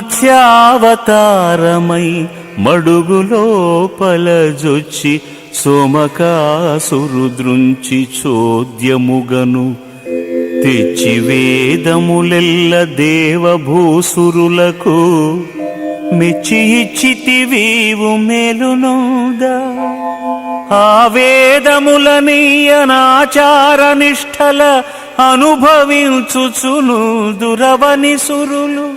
మత్స్యావతారమై మడుగులోపల జొచ్చి సోమకాసురుద్రుంచి చోద్యముగను. తెచ్చి వేదములెల్ల దేవభూసురులకు మెచ్చి ఇచ్చితివీవు మేలునోదా. ఆ వేదములనీయనాచార నిష్టల అనుభవించుచును దురవని సురులు.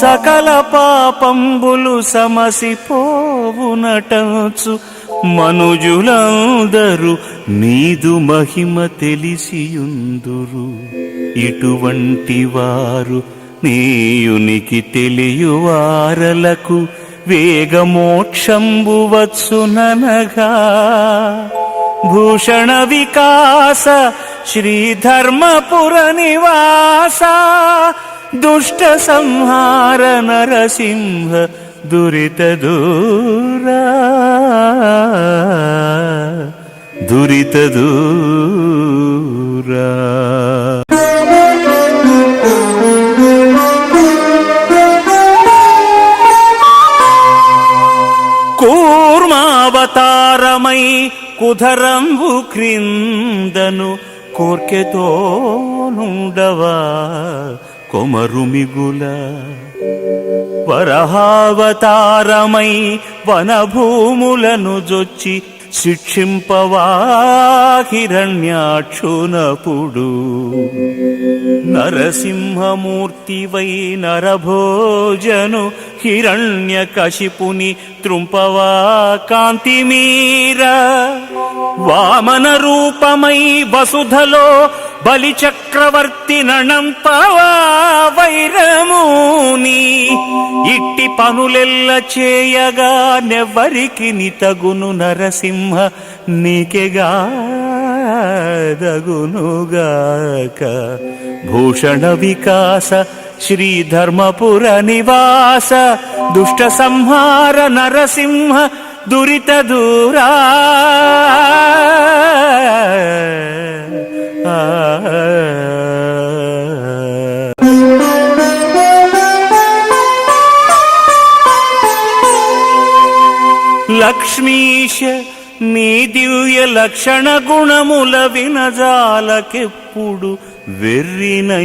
సకల పాపంబులు సమసిపోవునటచు మనుజులందరూ నీదు మహిమ తెలిసియుందురు. ఇటువంటి వారు నీయునికి తెలియవారలకు వేగమోక్షంబువత్సుననగా భూషణ వికాస శ్రీధర్మపుర నివాస దుష్ట సంహార నరసింహ దురిత దూరా. దురిత దూరా. కూర్మావతారమై కుధరంబు క్రిందను కోర్కెతోనుండవా కొమరుమిగుల వరహావతారమై వనభూములను జొచ్చి శిక్షింపవా హిరణ్యాక్షునపుడు. నరసింహమూర్తివై నరభోజను హిరణ్య కశిపుని త్రుంపవా కాంతిమీర. వామన రూపమై వసుధలో బలి చక్రవర్తి నణంపవా వైరముని. ఇట్టి పనులెల్ల చేయగా నెవ్వరికి నితగును నరసింహ నీకెగా. దగునుగాక భూషణ వికాస శ్రీధర్మపుర నివాస దుష్ట సంహార నరసింహ దురిత దూరా. లక్ష్మీశ మీ దివ్య లక్షణ గుణముల వినజాలకెప్పుడు వెర్రినైతి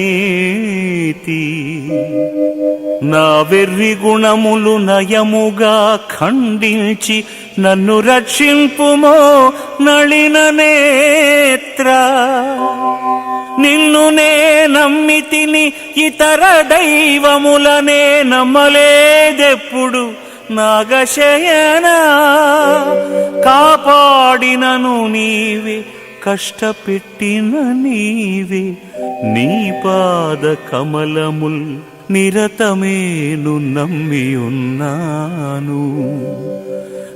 నా వెర్రి గుణములు నయముగా ఖండించి నన్ను రక్షింపుమో నళిన నేత్ర. నిన్ను నే నమ్మితిని ఇతర దైవములనే నమ్మలేదెప్పుడు. నాగశయన కాపాడినను నీవే కష్టపెట్టిన నీవే. నీ పాద కమలముల్ నిరతమేను నమ్మియున్నాను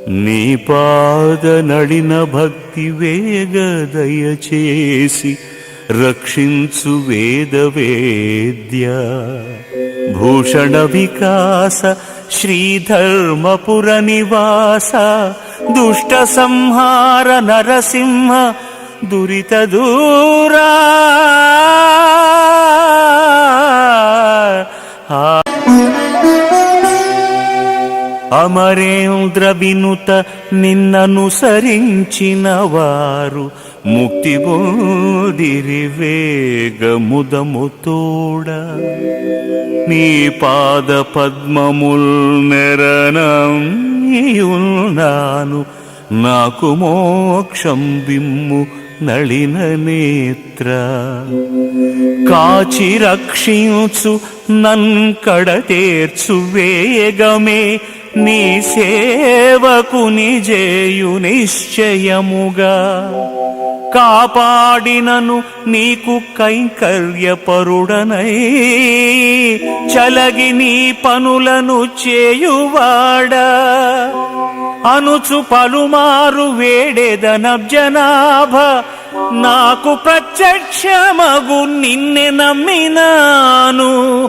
నీ పాద నడిన భక్తి వేగ దయచేసి రక్షించు వేద వేద్య. భూషణ వికాస శ్రీధర్మపుర నివాస దుష్ట సంహార నరసింహ దురిత దూరా అమరేంద్ర వినుత నిన్ననుసరించిన వారు ముక్తి బోదిరి వేగముదము నీ పాద పద్మముల్ నెరనీయున్నాను నాకు మోక్షం బిమ్ము నళిన నేత్ర. కాచి రక్షించు నన్కడ తీర్చు వేగమే నీ సేవకు నిజేయు నిశ్చయముగా కాపాడినను నీకు కైంకర్యపరుడనై. చలగి నీ పనులను చేయువాడా. అనుచు పలుమారు వేడెదనబ్జనాభ. నాకు ప్రత్యక్షమగు నిన్నె నమ్మినాను.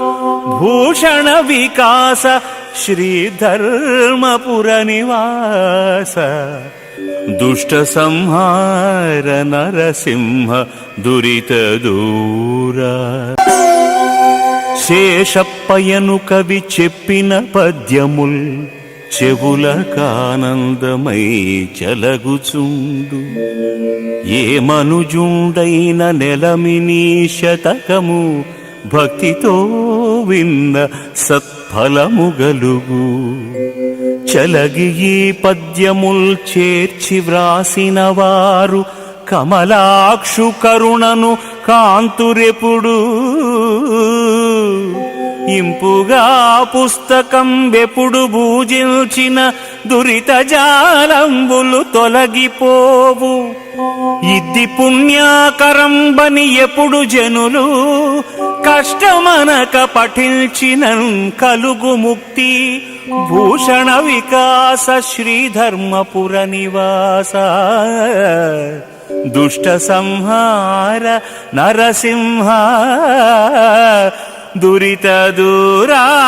భూషణ వికాస శ్రీధర్మపుర నివాస. దుష్ట సంహార నరసింహ దురిత దూర. శేషప్పయను కవి చెప్పిన పద్యముల్ చెవులకానందమై చలగుచుండు. ఏ మనుజుండైన నెలమిని శతకము భక్తితో విన్న ఫలముగలుగు. గలుగు చలగి ఈ పద్యముల్ చేర్చి వ్రాసిన వారు కమలాక్షు కరుణను కాంతురెపుడు. ఇంపుగా పుస్తకం వెపుడు భూజించిన దురిత జాలంబులు తొలగిపోవు. ఇద్ది పుణ్యాకరంబని ఎప్పుడు జనులు కష్టమనక పఠించిన కలుగు ముక్తి. భూషణ వికాస శ్రీధర్మపుర నివాస. దుష్ట సంహార నరసింహ. దురిత దూరా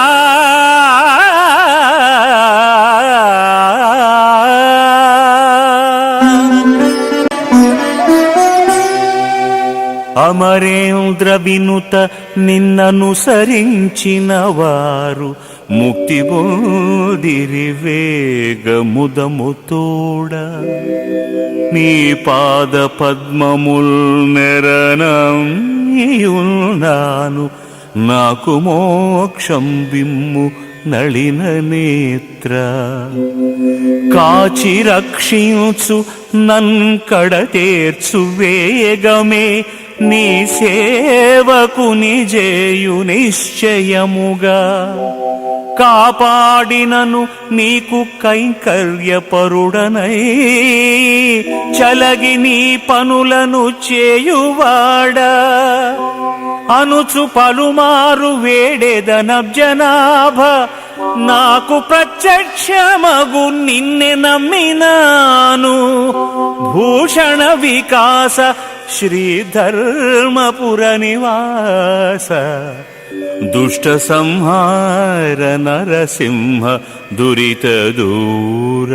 అమరేంద్ర వినుత నిన్ననుసరించిన వారు ముక్తి బోదిరి వేగముదముతోడ నీ పాద పద్మముల్ నెరనం నాకు మోక్షం బిమ్ము నళిన నేత్ర. కాచి రక్షించు నన్కడ తీర్చు వేగమే నీ సేవకు నిజేయు నిశ్చయముగా. కాపాడినను నీకు కైంకర్యపరుడనై. చలగి నీ పనులను చేయువాడా. అనుచు పలుమారు వేడెదనబ్జనాభ. నాకు ప్రత్యక్షమగు నిన్నె నమ్మినాను. భూషణ వికాస శ్రీధర్మపుర నివాస దుష్ట సంహార నరసింహ దురిత దూర